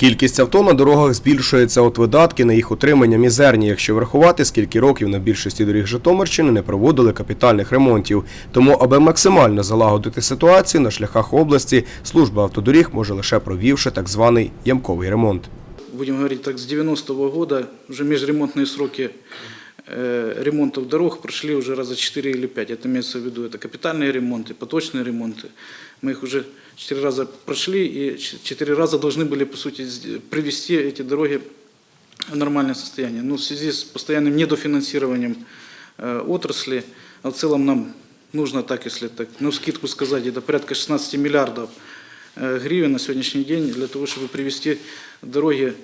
Кількість авто на дорогах збільшується, от видатки на їх утримання мізерні, якщо врахувати, скільки років на більшості доріг Житомирщини не проводили капітальних ремонтів. Тому, аби максимально залагодити ситуацію на шляхах області, служба автодоріг може лише провівши так званий ямковий ремонт. Будемо говорити так, з 90-го года вже міжремонтні сроки ремонтов дорог прошли уже раза 4 или 5. Это имеется в виду, это капитальные ремонты, поточные ремонты. Мы их уже 4 раза прошли и 4 раза должны были, по сути, привести эти дороги в нормальное состояние. Но в связи с постоянным недофинансированием э, отрасли, в целом нам нужно так, если так, на скидку сказать, это порядка 16 миллиардов э, гривен на сегодняшний день для того, чтобы привести дороги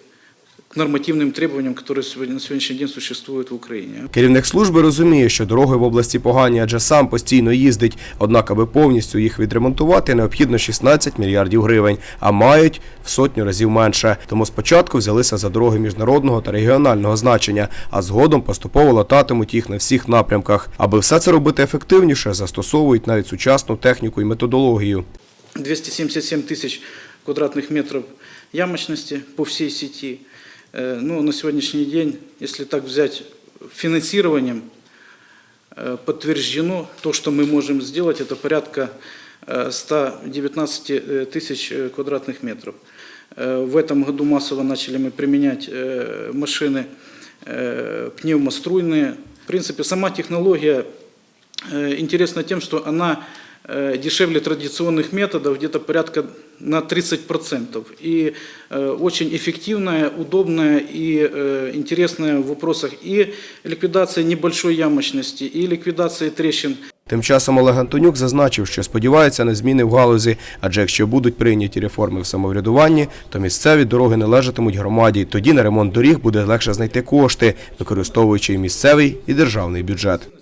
к нормативным требованиям, которые сегодня, на сегодняшний день существуют в Украине. Керівник служби розуміє, що дороги в області погані, адже сам постійно їздить. Однак, аби повністю їх відремонтувати, необхідно 16 мільярдів гривень, а мають в сотню разів менше. Тому спочатку взялися за дороги міжнародного та регіонального значення, а згодом поступово лататимуть їх на всіх напрямках. Аби все це робити ефективніше, застосовують навіть сучасну техніку і методологію. 277 тысяч квадратных метров ямочности по всей сети. Э, Ну, на сегодняшний день, если так взять финансированием, э, подтверждено то, что мы можем сделать, это порядка э, 119 э, тысяч э, квадратных метров. Э, В этом году массово начали мы применять э, машины э, пневмоструйные. В принципе, сама технология э, интересна тем, что она э, дешевле традиционных методов, где-то порядка на 30%. И э, очень эффективная, удобная и э, интересная в вопросах и ликвидации небольшой ямочности, и ликвидации трещин. Тим часом Олег Антонюк зазначив, що сподівається на зміни в галузі, адже якщо будуть прийняті реформи в самоврядуванні, то місцеві дороги належатимуть громаді. Тоді на ремонт доріг буде легше знайти кошти, використовуючи і місцевий і державний бюджет.